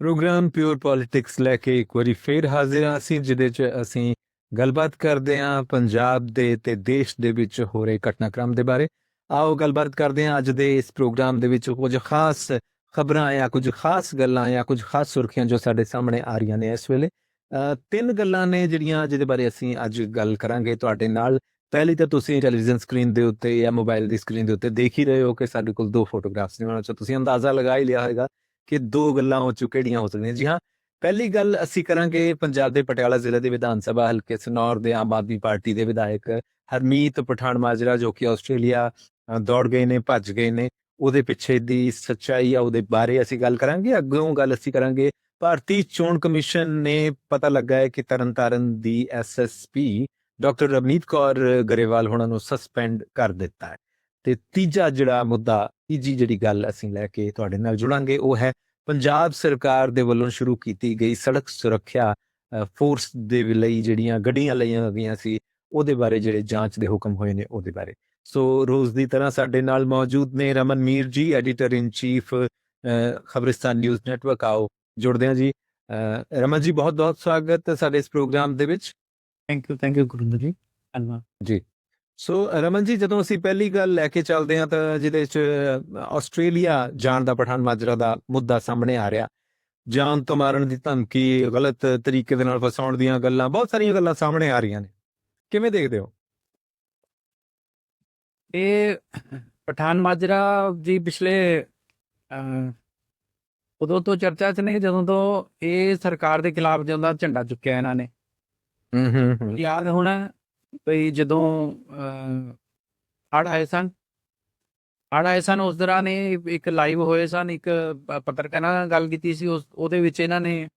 Programme pure politics ਲੈ ਕੇ ਇੱਕ ਵਾਰੀ ਫੇਰ ਹਾਜ਼ਰ ਹਾਂ ਅਸੀਂ, ਜਿਹਦੇ 'ਚ ਅਸੀਂ ਗੱਲਬਾਤ ਕਰਦੇ ਹਾਂ ਪੰਜਾਬ ਦੇ ਤੇ ਦੇਸ਼ ਦੇ ਵਿੱਚ ਹੋ ਰਹੇ ਘਟਨਾਕ੍ਰਮ ਦੇ ਬਾਰੇ। ਆਓ ਗੱਲਬਾਤ ਕਰਦੇ ਹਾਂ ਅੱਜ ਦੇ ਇਸ ਪ੍ਰੋਗਰਾਮ ਦੇ ਵਿੱਚ ਕੁਝ ਖਾਸ ਖਬਰਾਂ ਜਾਂ ਕੁਝ ਖਾਸ ਗੱਲਾਂ ਜਾਂ ਕੁਝ ਖਾਸ ਸੁਰਖੀਆਂ ਜੋ ਸਾਡੇ ਸਾਹਮਣੇ ਆ ਰਹੀਆਂ ਨੇ ਇਸ ਵੇਲੇ। ਤਿੰਨ ਗੱਲਾਂ ਨੇ ਜਿਹੜੀਆਂ ਜਿਹਦੇ ਬਾਰੇ ਅਸੀਂ ਅੱਜ ਗੱਲ ਕਰਾਂਗੇ। ਤੁਹਾਡੇ ਨਾਲ ਪਹਿਲੀ ਤਾਂ ਤੁਸੀਂ ਟੈਲੀਵਿਜ਼ਨ ਸਕਰੀਨ ਦੇ ਉੱਤੇ ਜਾਂ ਮੋਬਾਈਲ ਦੀ ਸਕਰੀਨ ਦੇ ਉੱਤੇ ਦੇਖ ਹੀ ਰਹੇ ਹੋ ਕਿ ਸਾਡੇ ਕੋਲ ਦੋ ਫੋਟੋਗ੍ਰਾਫਸ ਨੇ, ਉਹਨਾਂ 'ਚੋਂ ਤੁਸੀਂ ਅੰਦਾਜ਼ਾ ਲਗਾ ਹੀ ਲਿਆ ਹੋਵੇਗਾ ਕਿ ਦੋ ਗੱਲਾਂ ਹੋ ਚੁੱਕ ਕਿਹੜੀਆਂ ਹੋ ਸਕਦੀਆਂ। ਜੀ ਹਾਂ, ਪਹਿਲੀ ਗੱਲ ਅਸੀਂ ਕਰਾਂਗੇ ਪੰਜਾਬ ਦੇ ਪਟਿਆਲਾ ਜ਼ਿਲ੍ਹੇ ਦੇ ਵਿਧਾਨ ਸਭਾ ਹਲਕੇ ਸਨੌਰ ਦੇ ਆਮ ਆਦਮੀ ਪਾਰਟੀ ਦੇ ਵਿਧਾਇਕ ਹਰਮੀਤ ਪਠਾਨ ਮਾਜਰਾ ਜੋ ਕਿ ਆਸਟ੍ਰੇਲੀਆ ਦੌੜ ਗਏ ਨੇ, ਭੱਜ ਗਏ ਨੇ, ਉਹਦੇ ਪਿੱਛੇ ਦੀ ਸੱਚਾਈ ਆ, ਉਹਦੇ ਬਾਰੇ ਅਸੀਂ ਗੱਲ ਕਰਾਂਗੇ। ਅੱਗੋਂ ਗੱਲ ਅਸੀਂ ਕਰਾਂਗੇ, ਭਾਰਤੀ ਚੋਣ ਕਮਿਸ਼ਨ ਨੇ ਪਤਾ ਲੱਗਾ ਹੈ ਕਿ ਤਰਨਤਾਰਨ ਦੀ ਐਸਐਸਪੀ ਡਾਕਟਰ ਰਵਨੀਤ ਕੌਰ ਗਰੇਵਾਲ ਹੁਣਾਂ ਨੂੰ ਸਸਪੈਂਡ ਕਰ ਦਿੱਤਾ ਹੈ। ਤੇ ਤੀਜਾ ਜਿਹੜਾ ਮੁੱਦਾ ਤੀਜੀ ਜਿਹੜੀ ਗੱਲ ਅਸੀਂ ਲੈ ਕੇ ਤੁਹਾਡੇ ਨਾਲ ਜੁੜਾਂਗੇ ਉਹ ਹੈ ਪੰਜਾਬ ਸਰਕਾਰ ਦੇ ਵੱਲੋਂ ਸ਼ੁਰੂ ਕੀਤੀ ਗਈ ਸੜਕ ਸੁਰੱਖਿਆ ਫੋਰਸ ਦੇ ਲਈ ਜਿਹੜੀਆਂ ਗੱਡੀਆਂ ਲਈਆਂ ਗਈਆਂ ਸੀ ਉਹਦੇ ਬਾਰੇ ਜਿਹੜੇ ਜਾਂਚ ਦੇ ਹੁਕਮ ਹੋਏ ਨੇ ਉਹਦੇ ਬਾਰੇ। ਸੋ ਰੋਜ਼ ਦੀ ਤਰ੍ਹਾਂ ਸਾਡੇ ਨਾਲ ਮੌਜੂਦ ਨੇ Raman Mir ji editor in chief Khabristan news network ਆਓ ਜੁੜਦੇ ਹਾਂ ਜੀ। ਰਮਨ ਜੀ ਬਹੁਤ ਬਹੁਤ ਸਵਾਗਤ ਹੈ ਸਾਡੇ ਇਸ ਪ੍ਰੋਗਰਾਮ ਦੇ ਵਿੱਚ। Thank you thank you Gurinder ji. ਧੰਨਵਾਦ। ਸੋ ਰਮਨ ਜੀ ਜਦੋਂ ਅਸੀਂ ਪਹਿਲੀ ਗੱਲ ਲੈ ਕੇ ਚੱਲਦੇ ਹਾਂ ਤਾਂ ਜਿਹਦੇ ਚ ਆਸਟ੍ਰੇਲੀਆ ਜਾਣ ਦਾ ਪਠਾਨ ਮਾਜਰਾ ਦਾ ਮੁੱਦਾ ਸਾਹਮਣੇ ਆ ਰਿਹਾ। ਜਾਨ ਤੋਂ ਮਾਰਨ ਦੀ ਧਮਕੀ ਗਲਤ ਤਰੀਕੇ ਦੇ ਨਾਲ ਫਸਾਉਣ ਦੀਆਂ ਗੱਲਾਂ ਬਹੁਤ ਸਾਰੀਆਂ ਗੱਲਾਂ ਸਾਹਮਣੇ ਆ ਰਹੀਆਂ ਨੇ। ਕਿਵੇਂ ਦੇਖਦੇ ਹੋ? ਇਹ ਪਠਾਨ ਮਾਜਰਾ ਜੀ ਪਿਛਲੇ ਉਦੋਂ ਤੋਂ ਚਰਚਾ 'ਚ ਨੇ ਜਦੋਂ ਤੋਂ ਇਹ ਸਰਕਾਰ ਦੇ ਖਿਲਾਫ ਜਦੋਂ ਝੰਡਾ ਚੁੱਕਿਆ ਇਹਨਾਂ ਨੇ। ਹੂੰ ਹੂੰ। ਯਾਦ ਹੋਣਾ ਭਈ ਜਦੋਂ ਹੜ ਆਏ ਸਨ ਹੜ ਆਏ ਸਨ ਉਸ ਦੌਰਾਨ ਇਹ ਇੱਕ ਲਾਈਵ ਹੋਏ ਸਨ ਇੱਕ ਪ- ਪੱਤਰਕਾਰਾਂ ਨਾਲ ਗੱਲ ਕੀਤੀ ਸੀ ਉਸ ਉਹਦੇ ਵਿੱਚ ਇਹਨਾਂ ਨੇ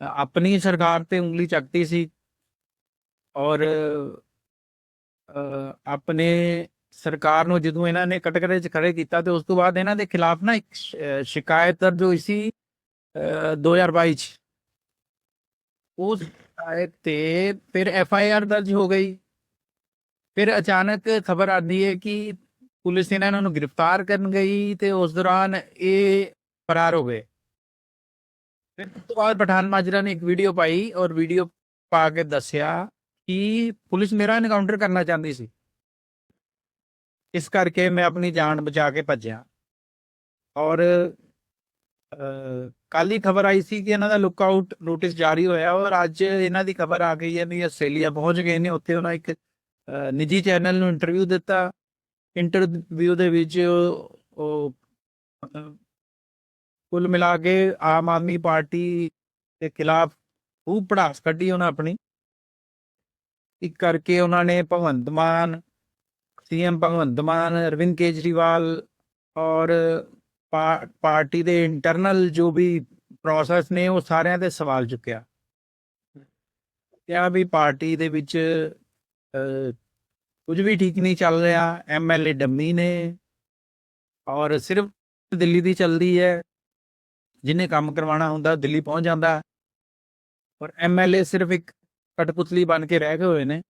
ਆਪਣੀ ਸਰਕਾਰ ਤੇ ਉਂਗਲੀ ਚੱਕਤੀ ਸੀ ਔਰ ਅ, ਆਪਣੇ ਸਰਕਾਰ ਨੂੰ ਜਦੋਂ ਇਹਨਾਂ ਨੇ ਕਟਕਰੇ 'ਚ ਖੜੇ ਕੀਤਾ ਤੇ ਉਸ ਤੋਂ ਬਾਅਦ ਇਹਨਾਂ ਦੇ ਖਿਲਾਫ ਨਾ ਇੱਕ ਸ਼ਿਕਾਇਤ ਦਰਜ ਹੋਈ ਸੀ ਅ, 2022 ਚ। ਉਸ ਸ਼ਿਕਾਇਤ ਤੇ ਫਿਰ ਐਫ ਆਈ ਆਰ ਦਰਜ ਹੋ ਗਈ। ਫਿਰ ਅਚਾਨਕ ਖਬਰ ਆਉਂਦੀ ਹੈ ਕਿ ਪੁਲਿਸ ਇਹਨਾਂ ਨੂੰ ਗ੍ਰਿਫਤਾਰ ਕਰਨ ਗਈ ਤੇ ਉਸ ਦੌਰਾਨ ਇਹ ਫਰਾਰ ਹੋ ਗਏ। ਫਿਰ ਤੋਂ ਬਾਅਦ ਪਠਾਨ ਮਾਜਰਾ ਨੇ ਇੱਕ ਵੀਡੀਓ ਪਾਈ ਔਰ ਵੀਡੀਓ ਪਾ ਕੇ ਦੱਸਿਆ ਕਿ ਪੁਲਿਸ ਮੇਰਾ ਐਨਕਾਊਂਟਰ ਕਰਨਾ ਚਾਹੁੰਦੀ ਸੀ। ਇਸ ਕਰਕੇ ਮੈਂ ਆਪਣੀ ਜਾਨ ਬਚਾ ਕੇ ਭੱਜਿਆ। ਔਰ ਕੱਲ ਹੀ ਖਬਰ ਆਈ ਸੀ ਕਿ ਇਹਨਾਂ ਦਾ ਲੁੱਕ ਆਊਟ ਨੋਟਿਸ ਜਾਰੀ ਹੋਇਆ ਔਰ ਅੱਜ ਇਹਨਾਂ ਦੀ ਖਬਰ ਆ ਗਈ ਹੈ ਵੀ ਆਸਟ੍ਰੇਲੀਆ ਪਹੁੰਚ ਗਏ ਨੇ। ਉੱਥੇ ਉਹਨਾਂ ਇੱਕ ਨਿੱਜੀ ਚੈਨਲ ਨੂੰ ਇੰਟਰਵਿਊ ਦਿੱਤਾ। ਇੰਟਰਵਿਊ ਦੇ ਵਿੱਚ ਉਹ ਕੁੱਲ ਮਿਲਾ ਕੇ ਆਮ ਆਦਮੀ ਪਾਰਟੀ ਦੇ ਖਿਲਾਫ ਖੂਬ ਪੜਾਸ ਕੱਢੀ ਉਹਨਾਂ ਆਪਣੀ। ਇੱਕ ਕਰਕੇ ਉਹਨਾਂ ਨੇ ਭਗਵੰਤ ਮਾਨ, ਸੀਐਮ ਭਗਵੰਤ ਮਾਨ, ਅਰਵਿੰਦ ਕੇਜਰੀਵਾਲ ਔਰ ਪਾਰਟੀ ਦੇ ਇੰਟਰਨਲ ਜੋ ਵੀ ਪ੍ਰੋਸੈਸ ਨੇ ਉਹ ਸਾਰਿਆਂ ਤੇ ਸਵਾਲ ਚੁੱਕਿਆ। ਕਿਹਾ ਵੀ ਪਾਰਟੀ ਦੇ ਵਿੱਚ ਕੁਝ ਵੀ ਠੀਕ ਨਹੀਂ ਚੱਲ ਰਿਹਾ ਐਮਐਲਏ ਡੰਮੀ ਨੇ ਔਰ ਸਿਰਫ ਦਿੱਲੀ ਦੀ ਚੱਲਦੀ ਹੈ, ਜਿਹਨੇ ਕੰਮ ਕਰਵਾਉਣਾ ਹੁੰਦਾ ਦਿੱਲੀ ਪਹੁੰਚ ਜਾਂਦਾ। ਔਰ ਐਮਐਲਏ ਸਿਰਫ ਇੱਕ ਕਟਪੁਤਲੀ ਬਣ ਕੇ ਰਹਿ ਗਏ ਹੋਏ ਨੇ।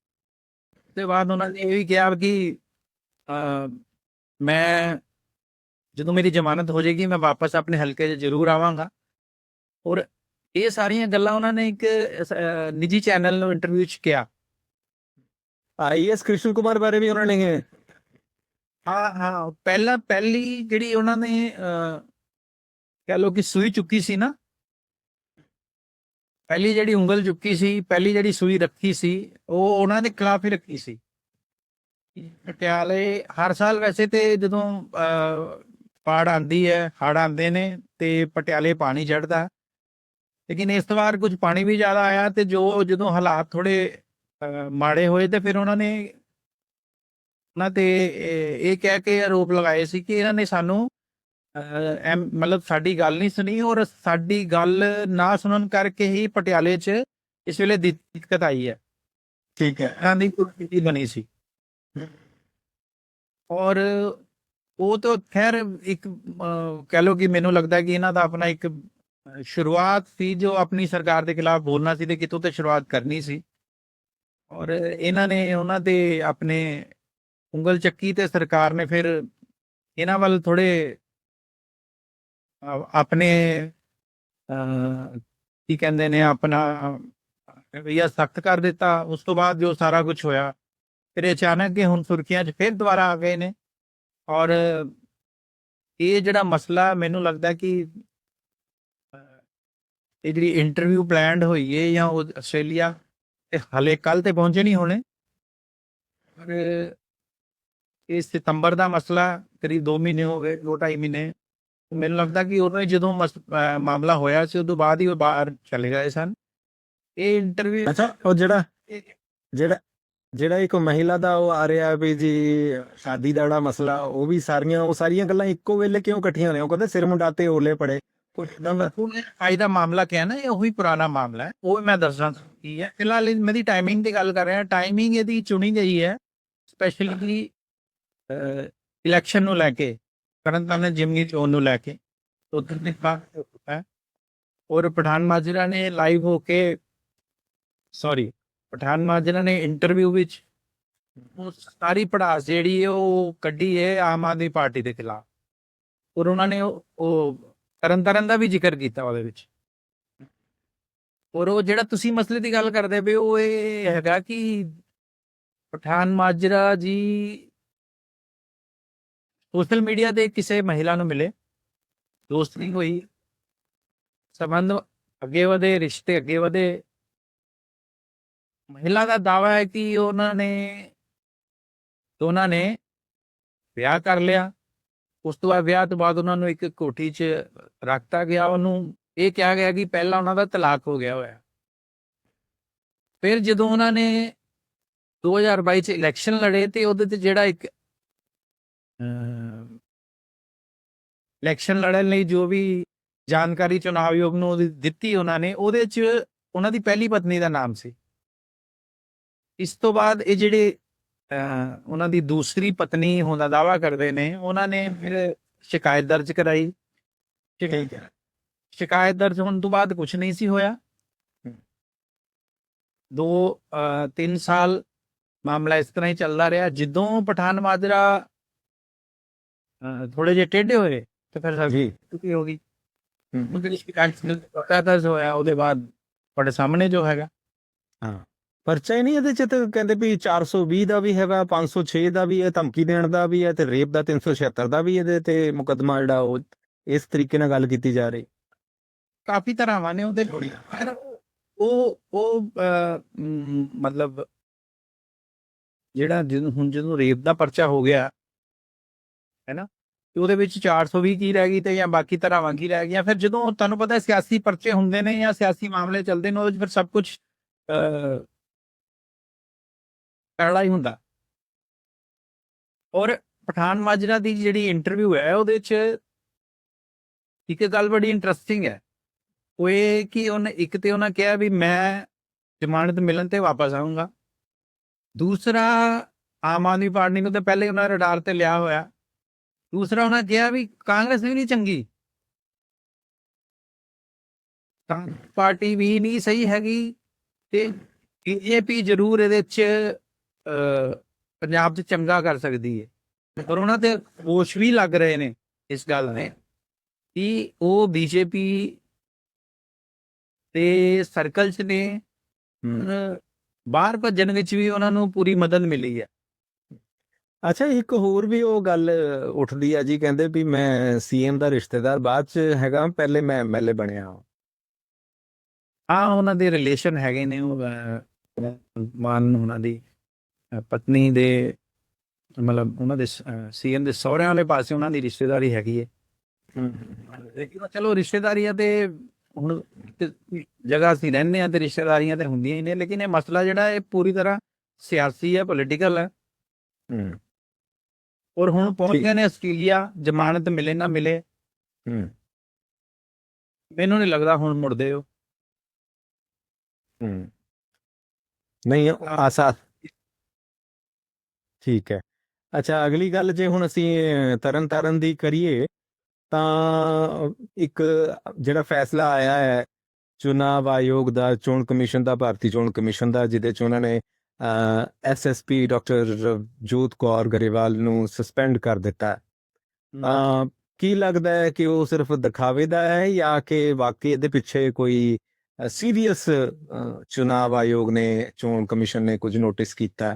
ਤੇ ਬਾਅਦ ਉਹਨਾਂ ਨੇ ਇਹ ਵੀ ਕਿਹਾ ਕਿ ਮੈਂ ਜਦੋਂ ਮੇਰੀ ਜ਼ਮਾਨਤ ਹੋ ਜਾਏਗੀ ਮੈਂ ਵਾਪਸ ਆਪਣੇ ਹਲਕੇ 'ਚ ਜ਼ਰੂਰ ਆਵਾਂਗਾ। ਔਰ ਇਹ ਸਾਰੀਆਂ ਗੱਲਾਂ ਉਹਨਾਂ ਨੇ ਇੱਕ ਨਿੱਜੀ ਚੈਨਲ ਨੂੰ ਇੰਟਰਵਿਊ 'ਚ ਕਿਹਾ। ਆਈਐਸ ਕ੍ਰਿਸ਼ਨ ਕੁਮਾਰ ਬਾਰੇ ਵੀ ਉਹਨਾਂ ਨੇ ਹਾਂ ਹਾਂ ਪਹਿਲਾਂ ਪਹਿਲੀ ਜਿਹੜੀ ਉਹਨਾਂ ਨੇ ਕਹਿ ਲੋ ਕਿ ਸੂਈ ਚੁੱਕੀ ਸੀ ਨਾ ਪਹਿਲੀ ਜਿਹੜੀ ਉਂਗਲ ਚੁੱਕੀ ਸੀ ਪਹਿਲੀ ਜਿਹੜੀ ਸੂਈ ਰੱਖੀ ਸੀ ਉਹ ਉਹਨਾਂ ਦੇ ਖਿਲਾਫ ਹੀ ਰੱਖੀ ਸੀ। ਪਟਿਆਲੇ ਹਰ ਸਾਲ ਵੈਸੇ ਤੇ ਜਦੋਂ ਪਾੜ ਆਂਦੀ ਹੈ ਹੜ ਆਂਦੇ ਨੇ ਤੇ ਪਟਿਆਲੇ ਪਾਣੀ ਚੜਦਾ ਲੇਕਿਨ ਇਸ ਵਾਰ ਕੁਝ ਪਾਣੀ ਵੀ ਜ਼ਿਆਦਾ ਆਇਆ ਤੇ ਜੋ ਜਦੋਂ ਹਾਲਾਤ ਥੋੜੇ ਮਾੜੇ ਹੋਏ ਤੇ ਫਿਰ ਉਹਨਾਂ ਨੇ ਉਹਨਾਂ ਤੇ ਇਹ ਕਹਿ ਕੇ ਆਰੋਪ ਲਗਾਏ ਸੀ ਕਿ ਇਹਨਾਂ ਨੇ ਸਾਨੂੰ ਐਮ- ਮਤਲਬ ਸਾਡੀ ਗੱਲ ਨਹੀਂ ਸੁਣੀ ਔਰ ਸਾਡੀ ਗੱਲ ਨਾ ਸੁਣਨ ਕਰਕੇ ਹੀ ਪਟਿਆਲੇ 'ਚ ਇਸ ਵੇਲੇ ਦਿੱਕਤ ਆਈ ਹੈ। ਠੀਕ ਹੈ। ਇਹਨਾਂ ਦੀ ਕੁਰਸੀ ਬਣੀ ਸੀ। ਔਰ ਉਹ ਤਾਂ ਖੈਰ ਇੱਕ ਕਹਿ ਲੋ ਕਿ ਮੈਨੂੰ ਲੱਗਦਾ ਕਿ ਇਹਨਾਂ ਦਾ ਆਪਣਾ ਇੱਕ ਸ਼ੁਰੂਆਤ ਸੀ ਜੋ ਆਪਣੀ ਸਰਕਾਰ ਦੇ ਖਿਲਾਫ ਬੋਲਣਾ ਸੀ ਤੇ ਕਿਤੋਂ ਤੇ ਸ਼ੁਰੂਆਤ ਕਰਨੀ ਸੀ। ਔਰ ਇਹਨਾਂ ਨੇ ਉਹਨਾਂ ਦੇ ਆਪਣੇ ਉਂਗਲ ਚੱਕੀ ਤੇ ਸਰਕਾਰ ਨੇ ਫਿਰ ਇਹਨਾਂ ਵੱਲ ਥੋੜੇ ਆਪਣੇ ਅਹ, ਕੀ ਕਹਿੰਦੇ ਨੇ ਆਪਣਾ ਰਵਈਆ ਸਖਤ ਕਰ ਦਿੱਤਾ। ਉਸ ਤੋਂ ਬਾਅਦ ਜੋ ਸਾਰਾ ਕੁਝ ਹੋਇਆ ਫਿਰ ਅਚਾਨਕ ਹੀ ਹੁਣ ਸੁਰਖੀਆਂ 'ਚ ਫਿਰ ਦੁਬਾਰਾ ਆ ਗਏ ਨੇ। ਔਰ ਇਹ ਜਿਹੜਾ ਮਸਲਾ ਮੈਨੂੰ ਲੱਗਦਾ ਕਿ ਇਹ ਜਿਹੜੀ ਇੰਟਰਵਿਊ ਪਲਾਨਡ ਹੋਈ ਹੈ ਜਾਂ ਉਹ ਆਸਟ੍ਰੇਲੀਆ ਇਹ ਹਲੇ ਕੱਲ ਤੇ ਪਹੁੰਚੇ ਨਹੀਂ ਹੋਣੇ। ਪਰ ਇਹ ਸਤੰਬਰ ਦਾ ਮਸਲਾ ਕਰੀਬ 2 ਮਹੀਨੇ ਹੋ ਗਏ 2.5 ਮਹੀਨੇ। ਮੈਨੂੰ ਲੱਗਦਾ ਕਿ ਹੀ ਜਦੋਂ ਮਾਮਲਾ ਹੋਇਆ ਸੀ ਉਦੋਂ ਬਾਅਦ ਹੀ ਉਹ ਬਾਹਰ ਚਲੇ ਗਏ ਸਨ। ਇਹ ਇੰਟਰਵਿਊ ਅੱਛਾ ਉਹ ਜਿਹੜਾ ਜਿਹੜਾ ਜਿਹੜਾ ਇੱਕ ਮਹਿਲਾ ਦਾ ਉਹ ਆ ਰਿਹਾ ਵੀ ਜੀ, ਸ਼ਾਦੀ ਦਾ ਜਿਹੜਾ ਮਸਲਾ, ਉਹ ਵੀ ਸਾਰੀਆਂ, ਉਹ ਸਾਰੀਆਂ ਗੱਲਾਂ ਇੱਕੋ ਵੇਲੇ ਕਿਉਂ ਇਕੱਠੀਆਂ ਨੇ? ਉਹ ਕਹਿੰਦੇ ਸਿਰ ਮੁੰਡਾਤੇ ਓਲੇ ਪੜੇ। ਕੁਛ ਦਾ ਅੱਜ ਦਾ ਮਾਮਲਾ ਕਿਹਾ ਨਾ, ਇਹ ਉਹੀ ਪੁਰਾਣਾ ਮਾਮਲਾ ਹੈ। ਉਹ ਮੈਂ ਦੱਸਣਾ ਕੀ ਹੈ। ਫਿਲਹਾਲ ਮੈਂ ਮੇਰੀ ਟਾਈਮਿੰਗ ਦੀ ਗੱਲ ਕਰ ਰਿਹਾ ਟਾਈਮਿੰਗ ਇਹਦੀ ਚੁਣੀ ਗਈ ਹੈ ਸਪੈਸ਼ਲੀ ਇਲੈਕਸ਼ਨ ਨੂੰ ਲੈ ਕੇ, ਕਰਨ ਤਾਂ ਜਿਮਨੀ ਚੋਣ ਨੂੰ ਲੈ ਕੇ। ਉਧਰ ਦੇ ਬਾਅਦ ਹੈ? ਔਰ ਪਠਾਨ ਮਾਜਰਾ ਨੇ ਲਾਈਵ ਹੋ ਕੇ ਸੌਰੀ ਪਠਾਨ ਮਾਜਰਾ ਨੇ ਇੰਟਰਵਿਊ ਵਿੱਚ ਉਹ ਸਾਰੀ ਪੜਾਸ ਜਿਹੜੀ ਹੈ ਉਹ ਕੱਢੀ ਹੈ ਆਮ ਆਦਮੀ ਪਾਰਟੀ ਦੇ ਖਿਲਾਫ। ਔਰ ਉਹਨਾਂ ਨੇ ਉਹ ਉਹ ਦਾ ਵੀ ਜ਼ਿਕਰ ਕੀਤਾ ਉਹਦੇ ਵਿੱਚ। ਔਰ ਉਹ ਜਿਹੜਾ ਤੁਸੀਂ ਮਸਲੇ ਦੀ ਗੱਲ ਕਰਦੇ ਪਏ ਉਹ ਇਹ ਹੈਗਾ ਕਿ ਪਠਾਨ ਮਾਜਰਾ ਜੀ ਸੋਸ਼ਲ ਮੀਡੀਆ ਤੇ ਕਿਸੇ ਮਹਿਲਾ ਨੂੰ ਮਿਲੇ, ਦੋਸਤੀ ਹੋਈ, ਸੰਬੰਧ ਅੱਗੇ ਵਧੇ, ਰਿਸ਼ਤੇ ਅੱਗੇ ਵਧੇ ਮਹਿਲਾ ਦਾ ਦਾਵਾ ਹੈ ਕਿ ਉਹਨਾਂ ਨੇ ਦੋਨਾਂ ਨੇ ਵਿਆਹ ਕਰ ਲਿਆ। ਉਸ ਤੋਂ ਬਾਅਦ ਵਿਆਹ ਤੋਂ ਬਾਅਦ ਉਹਨਾਂ ਨੂੰ ਇੱਕ ਕੋਠੀ 'ਚ ਰੱਖਤਾ ਗਿਆ। ਉਹਨੂੰ ਇਹ ਕਿਹਾ ਗਿਆ ਕਿ ਪਹਿਲਾਂ ਉਹਨਾਂ ਦਾ ਤਲਾਕ ਹੋ ਗਿਆ ਹੋਇਆ। ਫਿਰ ਜਦੋਂ ਉਹਨਾਂ ਨੇ 2022 ਚ ਇਲੈਕਸ਼ਨ ਲੜੇ ਤੇ ਉਹਦੇ ਤੇ ਜਿਹੜਾ ਇੱਕ ਇਲੈਕਸ਼ਨ ਲੜਨ ਲਈ ਜੋ ਵੀ ਜਾਣਕਾਰੀ ਚੁਣਾਵ ਆਯੋਗ ਨੂੰ ਦਿੱਤੀ ਉਹਨਾਂ ਨੇ, ਉਹਦੇ 'ਚ ਉਹਨਾਂ ਦੀ ਪਹਿਲੀ ਪਤਨੀ ਦਾ ਨਾਮ ਸੀ। ਇਸ ਤੋਂ ਬਾਅਦ ਇਹ ਜਿਹੜੇ ਉਹਨਾਂ ਦੀ ਦੂਸਰੀ ਪਤਨੀ ਹੋਣ ਦਾ ਦਾਵਾ ਕਰਦੇ ਨੇ ਉਹਨਾਂ ਨੇ ਫਿਰ ਸ਼ਿਕਾਇਤ ਦਰਜ ਕਰਾਈ। ਠੀਕ ਹੈ ਸ਼ਿਕਾਇਤ ਦਰਜ ਹੋਣ ਤੋਂ ਬਾਅਦ ਕੁਝ ਨਹੀਂ ਸੀ ਹੋਇਆ। ਦੋ ਅਹ, ਤਿੰਨ ਸਾਲ ਮਾਮਲਾ ਇਸ ਤਰ੍ਹਾਂ ਹੀ ਚੱਲਦਾ ਰਿਹਾ। ਜਦੋਂ ਪਠਾਨ ਮਾਜਰਾ ਥੋੜੇ ਜਿਹੇ ਟੇਢੇ ਹੋਏ ਤੇ ਫਿਰ ਸਭ ਜੀ। ਕੀ ਹੋ ਗਈ। ਉਹਦੇ ਸ਼ਿਕਾਇਤ ਦਰਜ ਹੋਇਆ ਉਹਦੇ ਬਾਅਦ ਤੁਹਾਡੇ ਸਾਹਮਣੇ ਜੋ ਹੈਗਾ। ਪਰਚਾ ਹੀ ਨਹੀਂ ਇਹਦੇ ਚ ਤੇ ਕਹਿੰਦੇ ਵੀ 420 ਦਾ ਵੀ ਹੈਗਾ 506 ਦਾ ਵੀ ਹੈ, ਧਮਕੀ ਦੇਣ ਦਾ ਵੀ ਹੈ ਤੇ ਰੇਪ ਦਾ 376 ਦਾ ਵੀ ਇਹਦੇ ਤੇ ਮੁਕੱਦਮਾ ਜਿਹੜਾ ਉਹ ਇਸ ਤਰੀਕੇ ਨਾਲ ਗੱਲ ਕੀਤੀ ਜਾ ਰਹੀ। ਕਾਫੀ ਤਰ੍ਹਾਂਵਾਂ ਨੇ ਉਹਦੇ ਉਹ ਉਹ ਮਤਲਬ ਜਿਹੜਾ ਜਦੋਂ ਹੁਣ ਜਦੋਂ ਰੇਪ ਦਾ ਪਰਚਾ ਹੋ ਗਿਆ ਹੈ ਨਾ ਤੇ ਉਹਦੇ ਵਿੱਚ 420 ਕੀ ਰਹਿ ਗਈ ਤੇ ਜਾਂ ਬਾਕੀ ਤਰ੍ਹਾਂਵਾਂ ਕੀ ਰਹਿ ਗਈਆਂ? ਫਿਰ ਜਦੋਂ ਤੁਹਾਨੂੰ ਪਤਾ ਸਿਆਸੀ ਪਰਚੇ ਹੁੰਦੇ ਨੇ ਜਾਂ ਸਿਆਸੀ ਮਾਮਲੇ ਚੱਲਦੇ ਨੇ, ਉਹਦੇ 'ਚ ਫਿਰ ਸਭ ਕੁਝ ਪੈੜਾ ਹੀ ਹੁੰਦਾ। ਔਰ ਪਠਾਨ ਮਾਜਰਾ ਦੀ ਜਿਹੜੀ ਇੰਟਰਵਿਊ ਹੈ, ਉਹਦੇ 'ਚ ਇੱਕ ਗੱਲ ਬੜੀ ਇੰਟਰਸਟਿੰਗ ਹੈ। ਉਹ ਇਹ ਕਿ ਉਹਨੇ ਇੱਕ ਤੇ ਉਹਨਾਂ ਕਿਹਾ ਵੀ ਮੈਂ ਜ਼ਮਾਨਤ ਮਿਲਣ ਤੇ ਵਾਪਸ ਆਉਂਗਾ ਦੂਸਰਾ, ਆਮ ਆਦਮੀ ਪਾਰਟੀ ਨੂੰ ਤਾਂ ਪਹਿਲੇ ਉਹਨਾਂ ਰਡਾਰ ਤੇ ਲਿਆ ਹੋਇਆ। ਦੂਸਰਾ ਉਹਨਾਂ ਕਿਹਾ ਵੀ ਕਾਂਗਰਸ ਵੀ ਨਹੀਂ ਚੰਗੀ। ਕਾਂਗਰਸ ਪਾਰਟੀ ਵੀ ਨਹੀਂ ਸਹੀ ਹੈਗੀ ਤੇ ਬੀਜੇਪੀ ਜ਼ਰੂਰ ਇਹਦੇ ਚ ਪੰਜਾਬ 'ਚ ਚੰਗਾ ਕਰ ਸਕਦੀ ਹੈ ਪਰ ਉਹਨਾਂ ਤੇ ਦੋਸ਼ ਵੀ ਲੱਗ ਰਹੇ ਨੇ ਇਸ ਗੱਲ ਨੇ ਕਿ ਉਹ ਬੀਜੇਪੀ ਤੇ ਸਰਕਲ 'ਚ ਨੇ। ਬਾਹਰ ਭੱਜਣ ਵਿੱਚ ਵੀ ਉਹਨਾਂ ਨੂੰ ਪੂਰੀ ਮਦਦ ਮਿਲੀ ਹੈ ਅੱਛਾ ਇੱਕ ਹੋਰ ਵੀ ਉਹ ਗੱਲ ਉੱਠਦੀ ਆ ਜੀ ਕਹਿੰਦੇ ਵੀ ਮੈਂ ਸੀਐਮ ਦਾ ਰਿਸ਼ਤੇਦਾਰ ਬਾਅਦ ਚ ਹੈਗਾ ਪਹਿਲੇ ਮੈਂ ਐਮਐਲਏ ਬਣਿਆ ਹਾਂ। ਉਹਨਾਂ ਦੇ ਰਿਲੇਸ਼ਨ ਹੈਗੇ ਨੇ ਉਹ ਮਾਨ ਉਹਨਾਂ ਦੀ। ਪਤਨੀ ਦੇ ਮਤਲਬ ਉਹਨਾਂ ਦੇ ਸੀਐਮ ਦੇ ਸਹੁਰਿਆਂ ਵਾਲੇ ਪਾਸੇ ਉਹਨਾਂ ਦੀ ਰਿਸ਼ਤੇਦਾਰੀ ਹੈਗੀ ਹੈ ਲੇਕਿਨ ਚਲੋ ਰਿਸ਼ਤੇਦਾਰੀਆਂ ਤੇ ਹੁਣ ਜਗ੍ਹਾ ਅਸੀਂ ਰਹਿੰਦੇ ਆ ਤੇ ਰਿਸ਼ਤੇਦਾਰੀਆਂ ਤੇ ਹੁੰਦੀਆਂ ਹੀ ਨੇ ਲੇਕਿਨ ਇਹ ਮਸਲਾ ਜਿਹੜਾ ਇਹ ਪੂਰੀ ਤਰ੍ਹਾਂ ਸਿਆਸੀ ਹੈ ਪੋਲੀਟੀਕਲ ਹੈ ਹੂੰ। ਔਰ ਹੁਣ ਪਹੁੰਚ। ਗਏ ਨੇ ਆਸਟ੍ਰੇਲੀਆ ਜ਼ਮਾਨਤ ਮਿਲੇ ਨਾ ਮਿਲੇ। ਹੂੰ। ਮੈਨੂੰ ਨਹੀਂ ਲੱਗਦਾ ਹੁਣ ਮੁੜਦੇ ਹੋ ਹੂੰ। ਨਹੀਂ ਆਸਾ ਠੀਕ ਹੈ। ਅੱਛਾ ਅਗਲੀ ਗੱਲ ਜੇ ਹੁਣ ਅਸੀਂ ਤਰਨ ਤਾਰਨ ਦੀ ਕਰੀਏ ਤਾਂ ਇੱਕ ਜਿਹੜਾ ਫੈਸਲਾ ਆਇਆ ਹੈ ਚੁਣਾਵ ਆਯੋਗ ਦਾ ਚੋਣ ਕਮਿਸ਼ਨ ਦਾ ਭਾਰਤੀ ਚੋਣ ਕਮਿਸ਼ਨ ਦਾ ਜਿਹਦੇ ਚ ਉਹਨਾਂ ਨੇ ਐਸਐਸਪੀ ਡਾਕਟਰ ਜੋਤ ਕੌਰ ਗਰੇਵਾਲ ਨੂੰ ਸਸਪੈਂਡ ਕਰ ਦਿੱਤਾ। ਤਾਂ ਕੀ ਲੱਗਦਾ ਹੈ ਕਿ ਉਹ ਸਿਰਫ ਦਿਖਾਵੇ ਦਾ ਹੈ ਜਾਂ ਕਿ ਵਾਕਈ ਇਹਦੇ ਪਿੱਛੇ ਕੋਈ ਸੀਰੀਅਸ ਚੁਣਾਵ ਆਯੋਗ ਨੇ ਚੋਣ ਕਮਿਸ਼ਨ ਨੇ ਕੁਝ ਨੋਟਿਸ ਕੀਤਾ?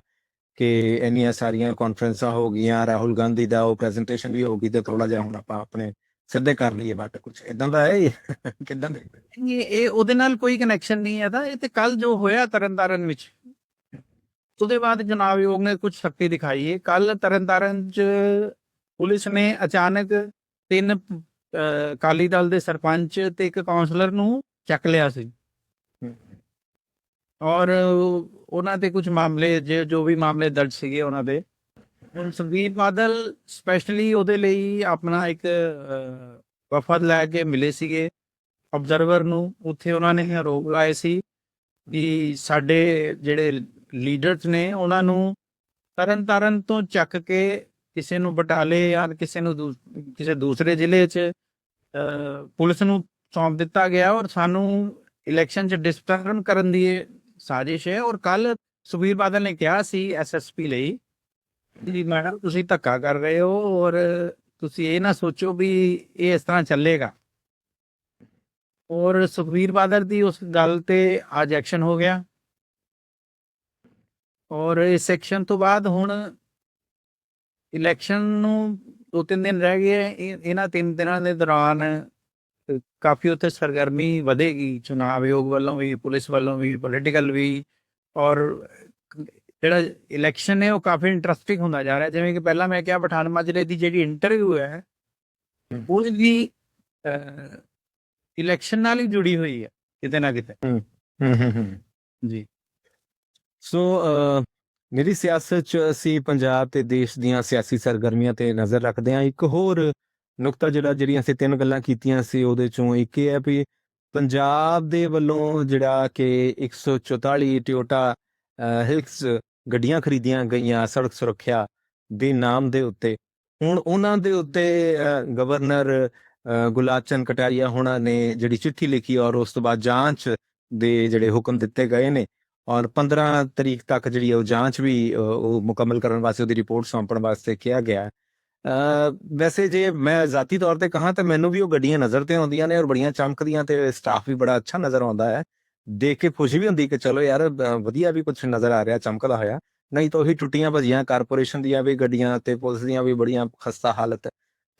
ਕਿ ਇੰਨੀਆਂ ਸਾਰੀਆਂ ਕਾਨਫਰੰਸਾਂ ਹੋ ਗਈਆਂ ਰਾਹੁਲ ਗਾਂਧੀ ਦਾ ਉਹ ਪ੍ਰੈਜੈਂਟੇਸ਼ਨ ਵੀ ਹੋ ਗਈ ਤੇ ਥੋੜਾ ਜਿਹਾ ਹੁਣ ਆਪਾਂ ਆਪਣੇ ਸਿੱਧੇ ਕਰ ਲਈਏ ਬਟ ਕੁਝ ਇਦਾਂ ਦਾ ਹੈ ਕਿਦਾਂ ਦੇ? ਇਹ ਇਹ ਉਹਦੇ ਨਾਲ ਕੋਈ ਕਨੈਕਸ਼ਨ ਨਹੀਂ ਹੈ ਤਾਂ ਇਹ ਤੇ ਕੱਲ ਜੋ ਹੋਇਆ ਤਰਨਤਾਰਨ ਵਿੱਚ ਉਹਦੇ ਬਾਅਦ ਜਨਾਬ ਯੋਗ ਨੇ ਕੁਝ ਸ਼ਕਤੀ ਦਿਖਾਈ ਹੈ ਕੱਲ ਤਰਨਤਾਰਨ ਚ ਪੁਲਿਸ ਨੇ ਅਚਾਨਕ ਤਿੰਨ ਅਹ, ਅਕਾਲੀ ਦਲ ਦੇ ਸਰਪੰਚ ਤੇ ਇੱਕ ਕਾਉਂਸਲਰ ਨੂੰ ਚੱਕ ਲਿਆ ਸੀ। ਔਰ ਉਹਨਾਂ ਤੇ ਕੁਝ ਮਾਮਲੇ ਜੇ ਜੋ ਵੀ ਮਾਮਲੇ ਦਰਜ ਸੀਗੇ ਉਹਨਾਂ ਦੇ। ਹੁਣ ਸੁਖਬੀਰ ਬਾਦਲ ਸਪੈਸ਼ਲੀ ਉਹਦੇ ਲਈ ਆਪਣਾ ਇੱਕ ਵਫਦ ਲੈ ਕੇ ਮਿਲੇ ਸੀਗੇ ਆਬਜ਼ਰਵਰ ਨੂੰ। ਉੱਥੇ ਉਹਨਾਂ ਨੇ ਆਰੋਪ ਲਾਏ ਸੀ ਕਿ ਸਾਡੇ ਜਿਹੜੇ ਲੀਡਰਸ ਨੇ ਉਹਨਾਂ ਨੂੰ ਤਰਨ ਤਾਰਨ ਤੋਂ ਚੱਕ ਕੇ ਕਿਸੇ ਨੂੰ ਬਟਾਲੇ ਜਾਂ ਕਿਸੇ ਨੂੰ ਦੂ- ਕਿਸੇ ਦੂਸਰੇ ਜ਼ਿਲ੍ਹੇ 'ਚ ਪੁਲਿਸ ਨੂੰ ਸੌਂਪ ਦਿੱਤਾ ਗਿਆ ਔਰ ਸਾਨੂੰ ਇਲੈਕਸ਼ਨ 'ਚ ਡਿਸਟਰਬ ਕਰਨ ਦੀ ਸਾਜ਼ਿਸ਼ ਹੈ ਔਰ ਕੱਲ ਸੁਖਬੀਰ ਬਾਦਲ ਨੇ ਕਿਹਾ ਸੀ ਐਸਐਸਪੀ ਲਈ ਜੀ ਮੈਡਮ, ਤੁਸੀਂ ਧੱਕਾ ਕਰ ਰਹੇ ਹੋ ਔਰ ਤੁਸੀਂ ਇਹ ਨਾ ਸੋਚੋ ਵੀ ਇਹ ਇਸ ਤਰ੍ਹਾਂ ਚੱਲੇਗਾ। ਔਰ ਸੁਖਬੀਰ ਬਾਦਲ ਦੀ ਉਸ ਗੱਲ ਤੇ ਅੱਜ ਐਕਸ਼ਨ ਹੋ ਗਿਆ। ਔਰ ਇਸ ਐਕਸ਼ਨ ਤੋਂ ਬਾਅਦ ਹੁਣ ਇਲੈਕਸ਼ਨ ਨੂੰ ਦੋ ਤਿੰਨ ਦਿਨ ਰਹਿ ਗਏ ਇਹਨਾਂ ਤਿੰਨ ਦਿਨਾਂ ਦੇ ਦੌਰਾਨ ਕਾਫੀ ਉੱਥੇ ਸਰਗਰਮੀ ਵਧੇਗੀ ਚੁਣਾਵ ਆਯੋਗ ਵੱਲੋਂ ਵੀ ਪੁਲਿਸ ਵੱਲੋਂ ਵੀ ਪੋਲੀਟੀਕਲ ਵੀ ਔਰ ਜਿਹੜਾ ਇਲੈਕਸ਼ਨ ਹੈ ਉਹ ਕਾਫੀ ਇੰਟਰਸਟਿੰਗ ਹੁੰਦਾ ਜਾ ਰਿਹਾ ਜਿਵੇਂ ਕਿ ਪਹਿਲਾਂ ਮੈਂ ਕਿਹਾ ਪਠਾਨ ਮਾਜਰੇ ਦੀ ਜਿਹੜੀ ਇੰਟਰਵਿਊ ਹੈ। ਉਹ ਵੀ ਇਲੈਕਸ਼ਨ ਨਾਲ ਹੀ ਜੁੜੀ ਹੋਈ ਹੈ ਕਿਤੇ ਨਾ ਕਿਤੇ ਜੀ ਸੋ ਮੇਰੀ ਸਿਆਸਤ ਚ ਅਸੀਂ ਪੰਜਾਬ ਤੇ ਦੇਸ਼ ਦੀਆਂ ਸਿਆਸੀ ਸਰਗਰਮੀਆਂ ਤੇ ਨਜ਼ਰ ਰੱਖਦੇ ਹਾਂ ਇੱਕ ਹੋਰ ਨੁਕਤਾ ਜਿਹੜਾ ਜਿਹੜੀਆਂ ਅਸੀਂ ਤਿੰਨ ਗੱਲਾਂ ਕੀਤੀਆਂ ਸੀ ਉਹਦੇ ਚੋਂ ਇੱਕ ਇਹ ਹੈ ਵੀ ਪੰਜਾਬ ਦੇ ਵੱਲੋਂ ਜਿਹੜਾ ਕਿ 144 ਟਿਓਟਾ ਹਿਲਕਸ ਗੱਡੀਆਂ ਖਰੀਦੀਆਂ ਗਈਆਂ ਸੜਕ ਸੁਰੱਖਿਆ ਦੇ ਨਾਮ ਦੇ ਉੱਤੇ ਹੁਣ ਉਹਨਾਂ ਦੇ ਉੱਤੇ ਗਵਰਨਰ ਅ, ਗੁਲਾਬਚੰਦ ਕਟਾਰੀਆ ਹੋਣਾ ਨੇ ਜਿਹੜੀ ਚਿੱਠੀ ਲਿਖੀ ਔਰ ਉਸ ਤੋਂ ਬਾਅਦ ਜਾਂਚ ਦੇ ਜਿਹੜੇ ਹੁਕਮ ਦਿੱਤੇ ਗਏ ਨੇ ਔਰ 15 ਤਰੀਕ ਤੱਕ ਜਿਹੜੀ ਹੈ ਉਹ ਜਾਂਚ ਵੀ ਉਹ ਮੁਕੰਮਲ ਕਰਨ ਵਾਸਤੇ ਉਹਦੀ ਰਿਪੋਰਟ ਸੌਂਪਣ ਵਾਸਤੇ ਕਿਹਾ ਗਿਆ ਹੈ। ਵੈਸੇ ਜੇ ਮੈਂ ਜ਼ਾਤੀ ਤੌਰ ਤੇ ਕਹਾਂ ਤਾਂ ਮੈਨੂੰ ਵੀ ਉਹ ਗੱਡੀਆਂ ਨਜ਼ਰ ਤੇ ਆਉਂਦੀਆਂ ਨੇ ਔਰ ਬੜੀਆਂ ਚਮਕਦੀਆਂ ਤੇ ਸਟਾਫ ਵੀ ਬੜਾ ਅੱਛਾ ਨਜ਼ਰ ਆਉਂਦਾ ਹੈ। ਦੇਖ ਕੇ ਖੁਸ਼ੀ ਵੀ ਹੁੰਦੀ ਕਿ ਚਲੋ ਯਾਰ ਵਧੀਆ ਵੀ ਕੁਝ ਨਜ਼ਰ ਆ ਰਿਹਾ, ਚਮਕਦਾ ਹੋਇਆ। ਨਹੀਂ ਤਾਂ ਉਹੀ ਟੁੱਟੀਆਂ ਭਜੀਆਂ, ਕਾਰਪੋਰੇਸ਼ਨ ਦੀਆਂ ਵੀ ਗੱਡੀਆਂ ਤੇ ਪੁਲਿਸ ਦੀਆਂ ਵੀ ਬੜੀਆਂ ਖਸਤਾ ਹਾਲਤ।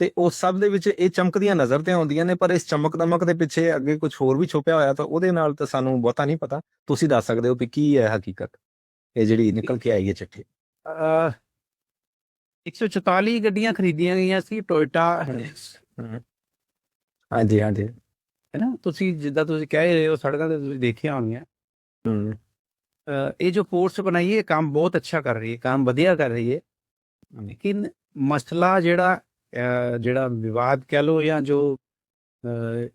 ਤੇ ਉਹ ਸਭ ਦੇ ਵਿੱਚ ਇਹ ਚਮਕਦੀਆਂ ਨਜ਼ਰ ਤੇ ਆਉਂਦੀਆਂ ਨੇ, ਪਰ ਇਸ ਚਮਕ ਦਮਕ ਦੇ ਪਿੱਛੇ ਅੱਗੇ ਕੁਝ ਹੋਰ ਵੀ ਛੁਪਿਆ ਹੋਇਆ ਤਾਂ ਉਹਦੇ ਨਾਲ ਤਾਂ ਸਾਨੂੰ ਬਹੁਤਾ ਨਹੀਂ ਪਤਾ। ਤੁਸੀਂ ਦੱਸ ਸਕਦੇ ਹੋ ਵੀ ਕੀ ਹੈ ਹਕੀਕਤ? ਇਹ ਜਿਹੜੀ ਨਿਕਲ ਕੇ ਆਈ ਹੈ ਚਿੱਠੀ। 144 ਗੱਡੀਆਂ ਖਰੀਦੀਆਂ ਗਈਆਂ ਸੀ ਟੋਇਟਾ ਹਾਂਜੀ ਹਾਂਜੀ। ਹੈ ਨਾ? ਤੁਸੀਂ ਜਿੱਦਾਂ ਤੁਸੀਂ ਕਹਿ ਰਹੇ ਹੋ ਸੜਕਾਂ ਤੇ ਤੁਸੀਂ ਦੇਖਿਆ ਹੋਣਗੀਆਂ। ਹੂੰ। ਅਹ ਇਹ ਜੋ ਫੋਰਸ ਬਣਾਈ ਹੈ ਕੰਮ ਬਹੁਤ ਅੱਛਾ ਕਰ ਰਹੀ ਹੈ ਕੰਮ ਵਧੀਆ ਕਰ ਰਹੀ ਹੈ। ਲੇਕਿਨ ਮਸਲਾ ਜਿਹੜਾ ਜਿਹੜਾ ਵਿਵਾਦ ਕਹਿ ਲੋ ਜਾਂ ਜੋ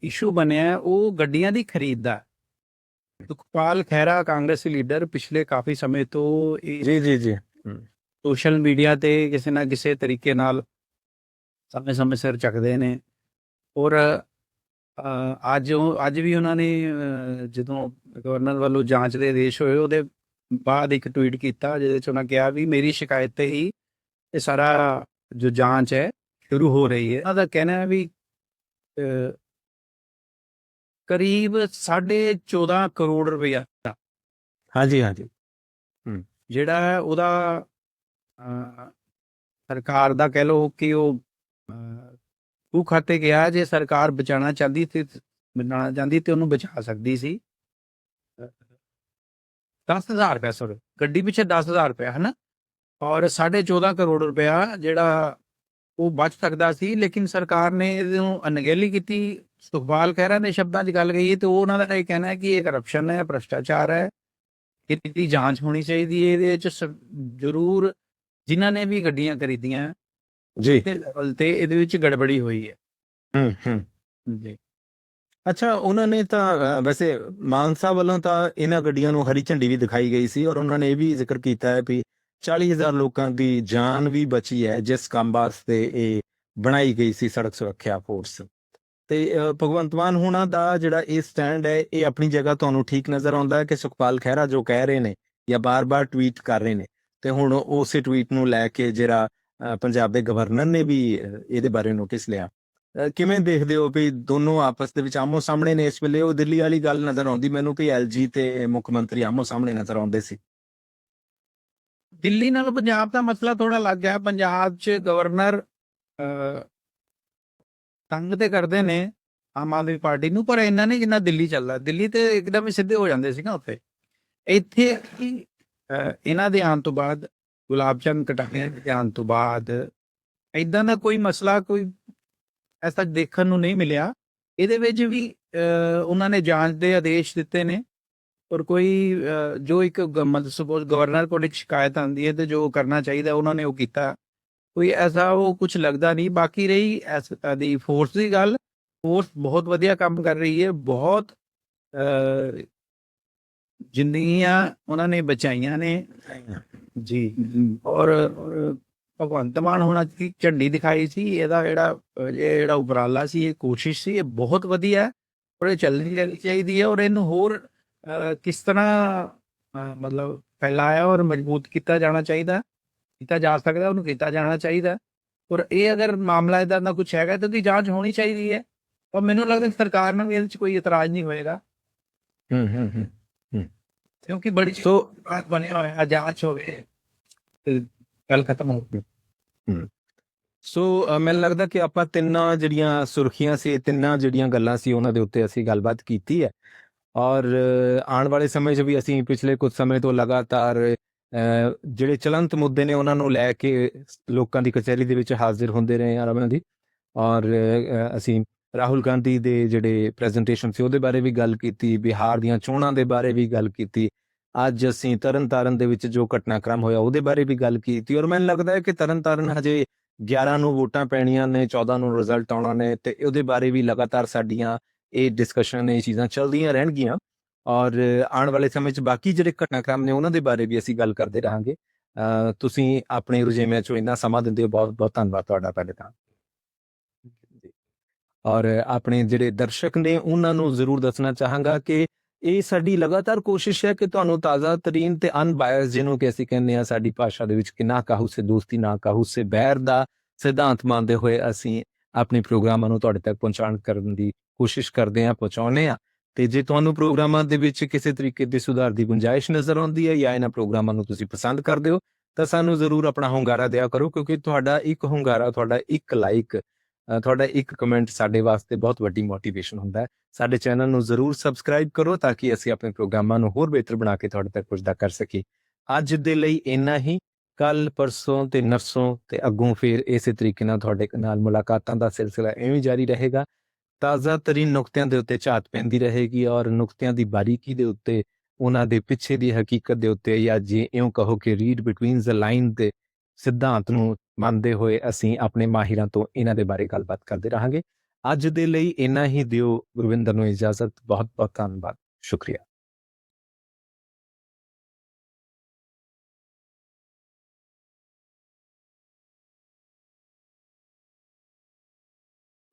ਇਸ਼ੂ ਬਣਿਆ ਉਹ ਗੱਡੀਆਂ ਦੀ ਖਰੀਦ ਦਾ ਹੈ। ਸੁਖਪਾਲ ਖਹਿਰਾ ਕਾਂਗਰਸੀ ਲੀਡਰ ਪਿਛਲੇ ਕਾਫੀ ਸਮੇਂ ਤੋਂ ਜੀ ਜੀ ਜੀ। ਸੋਸ਼ਲ ਮੀਡੀਆ ਤੇ ਕਿਸੇ ਨਾ ਕਿਸੇ ਤਰੀਕੇ ਨਾਲ ਸਮੇਂ ਸਮੇਂ ਸਿਰ ਚੱਕਦੇ ਨੇ। ਔਰ ਅੱਜ ਉਹ- ਅੱਜ ਵੀ ਉਹਨਾਂ ਨੇ ਜਦੋਂ ਗਵਰਨਰ ਵੱਲੋਂ ਜਾਂਚ ਦੇ ਆਦੇਸ਼ ਹੋਏ ਉਹਦੇ ਬਾਅਦ ਇੱਕ ਟਵੀਟ ਕੀਤਾ ਜਿਹਦੇ ਚ ਉਹਨਾਂ ਕਿਹਾ ਵੀ ਮੇਰੀ ਸ਼ਿਕਾਇਤ ਤੇ ਹੀ ਇਹ ਸਾਰਾ ਜੋ ਜਾਂਚ ਹੈ ਸ਼ੁਰੂ ਹੋ ਰਹੀ ਹੈ। ਉਹਨਾਂ ਦਾ ਕਹਿਣਾ ਹੈ ਵੀ ਕਰੀਬ 14.5 ਕਰੋੜ ਰੁਪਇਆ ਹਾਂਜੀ ਹਾਂਜੀ। ਜਿਹੜਾ ਉਹਦਾ ਸਰਕਾਰ ਦਾ ਕਹਿ ਲਓ ਕਿ ਉਹ ਅਹ, ਉਹ ਖਾਤੇ ਗਿਆ ਜੇ ਸਰਕਾਰ ਬਚਾਉਣਾ ਚਾਹੁੰਦੀ ਤੇ ਬਚਾਉਣਾ ਚਾਹੁੰਦੀ ਤੇ ਉਹਨੂੰ ਬਚਾ ਸਕਦੀ ਸੀ। 10000 ਰੁਪਏ ਸੋਰੀ ਗੱਡੀ ਪਿੱਛੇ 10000 ਰੁਪਏ ਹਨਾ? ਔਰ 14.5 ਕਰੋੜ ਰੁਪਇਆ ਜਿਹੜਾ ਉਹ ਬਚ ਸਕਦਾ ਸੀ ਲੇਕਿਨ ਸਰਕਾਰ ਨੇ ਇਹਨੂੰ ਅਣਗਹਿਲੀ ਕੀਤੀ। ਸੁਖਪਾਲ ਖਹਿਰਾ ਨੇ ਸ਼ਬਦਾਂ 'ਚ ਗੱਲ ਕਹੀ ਹੈ ਤੇ ਉਹ ਉਹਨਾਂ ਦਾ ਇਹ ਕਹਿਣਾ ਹੈ ਕਿ ਇਹ ਕਰਪਸ਼ਨ ਹੈ ਭ੍ਰਸ਼ਟਾਚਾਰ ਹੈ ਇਹਦੀ ਜਾਂਚ ਹੋਣੀ ਚਾਹੀਦੀ ਹੈ ਇਹਦੇ ਵਿੱਚ ਸ- ਜ਼ਰੂਰ ਜਿਨ੍ਹਾਂ ਨੇ ਵੀ ਗੱਡੀਆਂ ਖਰੀਦੀਆਂ ਜੀ। ਤੇ ਲੈਵਲ ਤੇ ਇਹਦੇ ਵਿੱਚ ਗੜਬੜੀ ਹੋਈ ਹੈ। ਹੂੰ ਹੂੰ। ਜੀ। ਅੱਛਾ ਉਹਨਾਂ ਨੇ ਤਾਂ ਵੈਸੇ ਮਾਨਸਾ ਵੱਲੋਂ ਤਾਂ ਇਹਨਾਂ ਗੱਡੀਆਂ ਨੂੰ ਹਰੀ ਝੰਡੀ ਵੀ ਦਿਖਾਈ ਗਈ ਸੀ ਔਰ ਉਹਨਾਂ ਨੇ ਇਹ ਵੀ ਜ਼ਿਕਰ ਕੀਤਾ ਹੈ ਵੀ 40000 ਲੋਕਾਂ ਦੀ ਜਾਨ ਵੀ ਬਚੀ ਹੈ ਜਿਸ ਕੰਮ ਵਾਸਤੇ ਇਹ ਬਣਾਈ ਗਈ ਸੀ ਸੜਕ ਸੁਰੱਖਿਆ ਫੋਰਸ ਤੇ ਭਗਵੰਤ ਮਾਨ ਹੋਣਾ ਦਾ ਜਿਹੜਾ ਇਹ ਸਟੈਂਡ ਹੈ ਇਹ ਆਪਣੀ ਜਗ੍ਹਾ ਤੁਹਾਨੂੰ ਠੀਕ ਨਜ਼ਰ ਆਉਂਦਾ ਹੈ ਕਿ ਸੁਖਪਾਲ ਖਹਿਰਾ ਜੋ ਕਹਿ ਰਹੇ ਨੇ ਜਾਂ ਬਾਰ-ਬਾਰ ਟਵੀਟ ਕਰ ਰਹੇ ਨੇ? ਤੇ ਹੁਣ ਉਸੇ ਟਵੀਟ ਨੂੰ ਲੈ ਕੇ ਜਿਹੜਾ ਪੰਜਾਬ ਦੇ ਗਵਰਨਰ ਨੇ ਵੀ ਇਹਦੇ ਬਾਰੇ ਨੋਟਿਸ ਲਿਆ। ਕਿਵੇਂ ਦੇਖਦੇ ਹੋ ਵੀ ਦੋਨੋਂ ਆਪਸ ਦੇ ਵਿੱਚ ਆਮੋ ਸਾਹਮਣੇ ਨੇ? ਇਸ ਵੇਲੇ ਉਹ ਦਿੱਲੀ ਵਾਲੀ ਗੱਲ ਨਜ਼ਰ ਆਉਂਦੀ। ਮੈਨੂੰ ਵੀ ਐਲਜੀ ਤੇ ਮੁੱਖ ਮੰਤਰੀ ਆਮੋ ਸਾਹਮਣੇ ਨਜ਼ਰ ਆਉਂਦੇ ਸੀ। ਦਿੱਲੀ ਨਾਲ ਪੰਜਾਬ ਦਾ ਮਸਲਾ ਥੋੜਾ ਲੱਗ ਗਿਆ ਪੰਜਾਬ 'ਚ ਗਵਰਨਰ ਤੰਗ ਤੇ ਕਰਦੇ ਨੇ ਆਮ ਆਦਮੀ ਪਾਰਟੀ ਨੂੰ ਪਰ ਇੰਨਾ ਨਹੀਂ ਜਿੰਨਾ ਦਿੱਲੀ ਚੱਲਦਾ। ਦਿੱਲੀ ਤੇ ਇੱਕਦਮ ਹੀ ਸਿੱਧੇ ਹੋ ਜਾਂਦੇ ਸੀ ਨਾ ਉੱਥੇ। ਇੱਥੇ ਕੀ, ਇਹਨਾਂ ਦੇ ਆਉਣ ਤੋਂ ਬਾਅਦ ਗੁਲਾਬ ਚੰਦ ਕਟਾਰੀਆ ਦੇ ਆਉਣ ਤੋਂ ਬਾਅਦ ਇਦਾਂ ਦਾ ਕੋਈ ਮਸਲਾ ਕੋਈ ਐਸਾ ਦੇਖਣ ਨੂੰ ਨਹੀਂ ਮਿਲਿਆ। ਇਹਦੇ ਵਿੱਚ ਵੀ ਉਹਨਾਂ ਨੇ ਜਾਂਚ ਦੇ ਆਦੇਸ਼ ਦਿੱਤੇ ਨੇ ਔਰ ਕੋਈ ਜੋ ਇੱਕ ਮਤਲਬ ਸਪੋਜ਼ ਗਵਰਨਰ ਕੋਲ ਇੱਕ ਸ਼ਿਕਾਇਤ ਆਉਂਦੀ ਹੈ ਤੇ ਜੋ ਕਰਨਾ ਚਾਹੀਦਾ ਉਹਨਾਂ ਨੇ ਉਹ ਕੀਤਾ। ਕੋਈ ਐਸਾ ਉਹ ਕੁਝ ਲੱਗਦਾ ਨਹੀਂ। ਬਾਕੀ ਰਹੀ ਐਸ ਦੀ ਫੋਰਸ ਦੀ ਗੱਲ। ਫੋਰਸ ਬਹੁਤ ਵਧੀਆ ਕੰਮ ਕਰ ਰਹੀ ਹੈ। ਬਹੁਤ ਜ਼ਿੰਦਗੀਆਂ ਉਹਨਾਂ ਨੇ ਬਚਾਈਆਂ ਨੇ, ਜੀ। ਔਰ ਭਗਵੰਤ ਮਾਨ ਹੋਣਾ ਦੀ ਝੰਡੀ ਦਿਖਾਈ ਸੀ, ਇਹਦਾ ਜਿਹੜਾ, ਇਹ ਜਿਹੜਾ ਉਪਰਾਲਾ ਸੀ, ਇਹ ਕੋਸ਼ਿਸ਼ ਸੀ, ਇਹ ਬਹੁਤ ਵਧੀਆ, ਔਰ ਇਹ ਚੱਲਣੀ ਚਾਹੀਦੀ ਹੈ, ਔਰ ਇਹਨੂੰ ਹੋਰ ਕਿਸ ਤਰ੍ਹਾਂ ਮਤਲਬ ਫੈਲਾਇਆ ਔਰ ਮਜ਼ਬੂਤ ਕੀਤਾ ਜਾਣਾ ਚਾਹੀਦਾ, ਕੀਤਾ ਜਾ ਸਕਦਾ, ਉਹਨੂੰ ਕੀਤਾ ਜਾਣਾ ਚਾਹੀਦਾ। ਔਰ ਇਹ ਅਗਰ ਮਾਮਲਾ ਇਦਾਂ ਦਾ ਕੁਝ ਹੈਗਾ, ਤਾਂ ਉਹਦੀ ਜਾਂਚ ਹੋਣੀ ਚਾਹੀਦੀ ਹੈ। ਔਰ ਮੈਨੂੰ ਲੱਗਦਾ ਸਰਕਾਰ ਨੂੰ ਵੀ ਇਹਦੇ ਵਿੱਚ ਕੋਈ ਇਤਰਾਜ਼ ਨਹੀਂ ਹੋਏਗਾ। ਹੂੰ ਹੂੰ ਹੂੰ। ਕਿਉਂਕਿ ਬੜੀ ਸੋ ਬਾਤ ਬਣਿਆ ਹੋਇਆ ਹੈ, ਜਾਂਚ ਹੋਵੇ ਗੱਲ ਖਤਮ ਹੋ ਗਈ ਸੋ ਮੈਨੂੰ ਲੱਗਦਾ ਕਿ ਆਪਾਂ ਤਿੰਨਾਂ ਜਿਹੜੀਆਂ ਸੁਰਖੀਆਂ ਸੀ ਤਿੰਨਾਂ ਜਿਹੜੀਆਂ ਗੱਲਾਂ ਸੀ ਉਹਨਾਂ ਦੇ ਉੱਤੇ ਅਸੀਂ ਗੱਲਬਾਤ ਕੀਤੀ ਹੈ ਔਰ ਆਉਣ ਵਾਲੇ ਸਮੇਂ 'ਚ ਵੀ ਅਸੀਂ ਪਿਛਲੇ ਕੁਝ ਸਮੇਂ ਤੋਂ ਲਗਾਤਾਰ ਜਿਹੜੇ ਚਲੰਤ ਮੁੱਦੇ ਨੇ ਉਹਨਾਂ ਨੂੰ ਲੈ ਕੇ ਲੋਕਾਂ ਦੀ ਕਚਹਿਰੀ ਦੇ ਵਿੱਚ ਹਾਜ਼ਰ ਹੁੰਦੇ ਰਹੇ ਹਾਂ ਰਮਨ ਦੀ ਔਰ ਅਸੀਂ ਰਾਹੁਲ ਗਾਂਧੀ ਦੇ ਜਿਹੜੇ ਪ੍ਰੈਜੈਂਟੇਸ਼ਨ ਸੀ, ਉਹਦੇ ਬਾਰੇ ਵੀ ਗੱਲ ਕੀਤੀ, ਬਿਹਾਰ ਦੀਆਂ ਚੋਣਾਂ ਦੇ ਬਾਰੇ ਵੀ ਗੱਲ ਕੀਤੀ। ਅੱਜ ਅਸੀਂ ਤਰਨਤਾਰਨ ਦੇ ਵਿੱਚ ਜੋ ਘਟਨਾਕ੍ਰਮ ਹੋਇਆ, ਉਹਦੇ ਬਾਰੇ ਵੀ ਗੱਲ ਕੀਤੀ ਔਰ ਮੈਨੂੰ ਲੱਗਦਾ ਹੈ ਕਿ ਤਰਨਤਾਰਨ ਹਜੇ 11 ਨੂੰ ਵੋਟਾਂ ਪੈਣੀਆਂ ਨੇ 14 ਨੂੰ ਰਿਜ਼ਲਟ ਆਉਣਾ ਨੇ ਤੇ ਉਹਦੇ ਬਾਰੇ ਵੀ ਲਗਾਤਾਰ ਸਾਡੀਆਂ ਇਹ ਡਿਸਕਸ਼ਨ ਇਹ ਚੀਜ਼ਾਂ ਚੱਲਦੀਆਂ ਰਹਿਣਗੀਆਂ। ਔਰ ਆਉਣ ਵਾਲੇ ਸਮੇਂ 'ਚ ਬਾਕੀ ਜਿਹੜੇ ਘਟਨਾਕ੍ਰਮ ਨੇ, ਉਹਨਾਂ ਦੇ ਬਾਰੇ ਵੀ ਅਸੀਂ ਗੱਲ ਕਰਦੇ ਰਹਾਂਗੇ। ਤੁਸੀਂ ਆਪਣੇ ਰੁਝੇਵਿਆਂ 'ਚੋਂ ਇੰਨਾ ਸਮਾਂ ਦਿੰਦੇ ਹੋ ਬਹੁਤ ਬਹੁਤ ਧੰਨਵਾਦ ਤੁਹਾਡਾ ਪਹਿਲੇ ਤਾਂ। ਔਰ ਆਪਣੇ ਜਿਹੜੇ ਦਰਸ਼ਕ ਨੇ ਉਹਨਾਂ ਨੂੰ ਜ਼ਰੂਰ ਦੱਸਣਾ ਚਾਹਾਂਗਾ ਕਿ ਇਹ ਸਾਡੀ ਲਗਾਤਾਰ ਕੋਸ਼ਿਸ਼ ਹੈ ਕਿ ਤੁਹਾਨੂੰ ਤਾਜ਼ਾ ਤਰੀਨ ਤੇ ਅਨਬਾਇਸ ਜਿਹਨੂੰ ਕਿ ਅਸੀਂ ਕਹਿੰਦੇ ਆ ਸਾਡੀ ਭਾਸ਼ਾ ਦੇ ਵਿੱਚ ਕਿ ਨਾ ਕਾਹੂ ਸੇ ਦੋਸਤੀ, ਨਾ ਕਾਹੂ ਸੇ ਬੈਰ ਦਾ ਸਿਧਾਂਤ ਮੰਨਦੇ ਹੋਏ ਅਸੀਂ ਆਪਣੇ ਪ੍ਰੋਗਰਾਮਾਂ ਨੂੰ ਤੁਹਾਡੇ ਤੱਕ ਪਹੁੰਚਾਉਣ ਕਰਨ ਦੀ ਕੋਸ਼ਿਸ਼ ਕਰਦੇ ਹਾਂ, ਪਹੁੰਚਾਉਂਦੇ ਹਾਂ। ਤੇ ਜੇ ਤੁਹਾਨੂੰ ਪ੍ਰੋਗਰਾਮਾਂ ਦੇ ਵਿੱਚ ਕਿਸੇ ਤਰੀਕੇ ਦੇ ਸੁਧਾਰ ਦੀ ਗੁੰਜਾਇਸ਼ ਨਜ਼ਰ ਆਉਂਦੀ ਹੈ ਜਾਂ ਇਹਨਾਂ ਪ੍ਰੋਗਰਾਮਾਂ ਨੂੰ ਤੁਸੀਂ ਪਸੰਦ ਕਰਦੇ ਹੋ, ਤਾਂ ਸਾਨੂੰ ਜ਼ਰੂਰ ਆਪਣਾ ਹੁੰਗਾਰਾ ਦਿਆ ਕਰੋ ਕਿਉਂਕਿ ਤੁਹਾਡਾ ਇੱਕ ਹੁੰਗਾਰਾ, ਤੁਹਾਡਾ ਇੱਕ ਲਾਈਕ ਤੁਹਾਡਾ ਇੱਕ ਕਮੈਂਟ ਸਾਡੇ ਵਾਸਤੇ ਬਹੁਤ ਵੱਡੀ ਮੋਟੀਵੇਸ਼ਨ ਹੁੰਦਾ ਹੈ। ਸਾਡੇ ਚੈਨਲ ਨੂੰ ਜ਼ਰੂਰ ਸਬਸਕ੍ਰਾਈਬ ਕਰੋ ਤਾਂ ਕਿ ਅਸੀਂ ਆਪਣੇ ਪ੍ਰੋਗਰਾਮਾਂ ਨੂੰ ਹੋਰ ਬਿਹਤਰ ਬਣਾ ਕੇ ਤੁਹਾਡੇ ਤੱਕ ਪਹੁੰਚਦਾ ਕਰ ਸਕੀਏ। ਅੱਜ ਦੇ ਲਈ ਇੰਨਾ ਹੀ। ਕੱਲ ਪਰਸੋਂ ਤੇ ਨਰਸੋਂ ਤੇ ਅੱਗੋਂ ਫਿਰ ਇਸੇ ਤਰੀਕੇ ਨਾਲ ਤੁਹਾਡੇ ਨਾਲ ਮੁਲਾਕਾਤਾਂ ਦਾ ਸਿਲਸਿਲਾ ਐਵੇਂ ਜਾਰੀ ਰਹੇਗਾ। ਤਾਜ਼ਾ ਤਰੀਨ ਨੁਕਤਿਆਂ ਦੇ ਉੱਤੇ ਝਾਤ ਪੈਂਦੀ ਰਹੇਗੀ ਔਰ ਨੁਕਤਿਆਂ ਦੀ ਬਾਰੀਕੀ ਦੇ ਉੱਤੇ, ਉਹਨਾਂ ਦੇ ਪਿੱਛੇ ਦੀ ਹਕੀਕਤ ਦੇ ਉੱਤੇ ਜਾਂ ਜੇ ਇਉਂ ਕਹੋ ਕਿ ਰੀਡ ਬਿਟਵੀਨ ਦ ਲਾਈਨ ਦੇ ਸਿਧਾਂਤ ਨੂੰ ਮੰਨਦੇ ਹੋਏ ਅਸੀਂ ਆਪਣੇ ਮਾਹਿਰਾਂ ਤੋਂ ਇਹਨਾਂ ਦੇ ਬਾਰੇ ਗੱਲਬਾਤ ਕਰਦੇ ਰਹਾਂਗੇ। ਅੱਜ ਦੇ ਲਈ ਇੰਨਾ ਹੀ ਦਿਓ। ਗੁਰਵਿੰਦਰ ਨੂੰ ਇਜਾਜ਼ਤ। ਬਹੁਤ ਬਹੁਤ ਧੰਨਵਾਦ। ਸ਼ੁਕਰੀਆ।